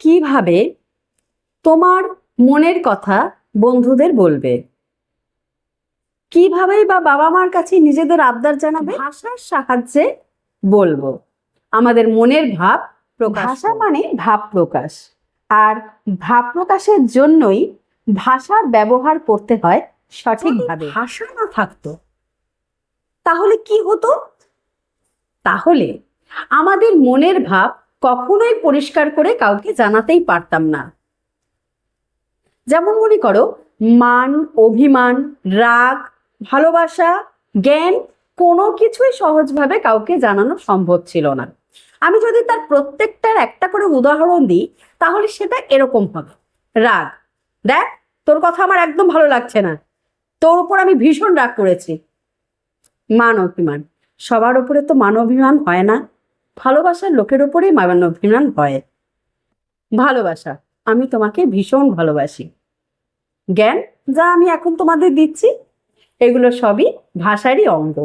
কীভাবে তোমার মনের কথা বন্ধুদের বলবে? কিভাবেই বা বাবা মার কাছে নিজেদের আবদার জানাবে? ভাষার সাহায্যে বলব। আমাদের মনের ভাব প্রকাশ ভাষা মানে ভাব প্রকাশ। আর ভাব প্রকাশের জন্যই ভাষার ব্যবহার করতে হয় সঠিকভাবে। ভাষা না থাকতো তাহলে কি হতো? তাহলে আমাদের মনের ভাব কখনোই পরিষ্কার করে কাউকে জানাতেই পারতাম না। যেমন মনে করো, মান, অভিমান, রাগ, ভালোবাসা, জ্ঞান কোনো কিছুই সহজভাবে কাউকে জানানো সম্ভব ছিল না। আমি যদি তার প্রত্যেকটার একটা করে উদাহরণ দিই, তাহলে সেটা এরকম হবে। রাগ, দেখ, তোর কথা আমার একদম ভালো লাগছে না। তোর উপর আমি ভীষণ রাগ করেছি। মান অভিমান, সবার উপরে তো মান অভিমান হয় না। ভালোবাসার লোকের উপরেই মান অভিমান হয়। ভালোবাসা, আমি তোমাকে ভীষণ ভালোবাসি। জ্ঞান যা আমি এখন তোমাদের দিচ্ছি, এগুলো সবই ভাষারই অঙ্গ।